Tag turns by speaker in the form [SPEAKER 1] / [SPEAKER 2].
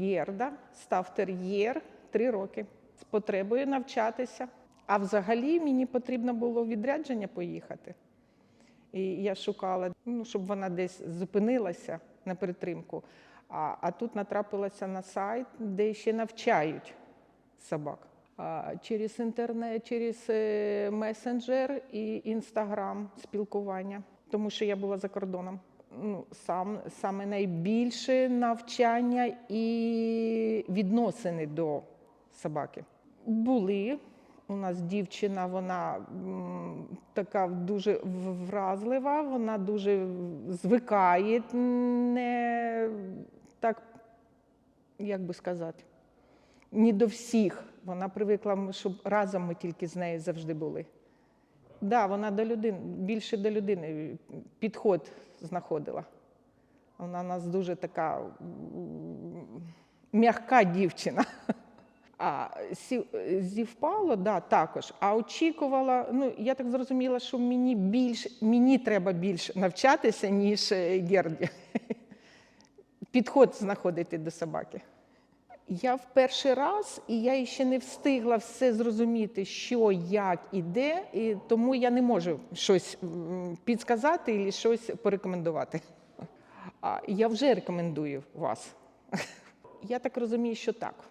[SPEAKER 1] Герда, став тер'єр три роки з потребою навчатися. А взагалі мені потрібно було відрядження поїхати. І я шукала, ну, щоб вона десь зупинилася на перетримку. А, а тут натрапилася на сайт, де ще навчають собак. А, через інтернет, через е, месенджер і інстаграм спілкування, тому що я була за кордоном. Ну, сам, саме найбільше навчання і відносини до собаки. Були. У нас дівчина, вона така дуже вразлива, вона дуже звикає, не так, як би сказати, не до всіх. Вона привикла, щоб разом ми тільки з нею завжди були. Да, вона до людини, більше до людини підход знаходила. Вона у нас дуже така м'яка дівчина. А зівпало, да, також. А очікувала, ну я так зрозуміла, що мені більш мені треба більш навчатися, ніж е, Герді. Підход знаходити до собаки. Я в перший раз, і я ще не встигла все зрозуміти, що, як і де, і тому я не можу щось підсказати і щось порекомендувати. А я вже рекомендую вас. Я так розумію, що так.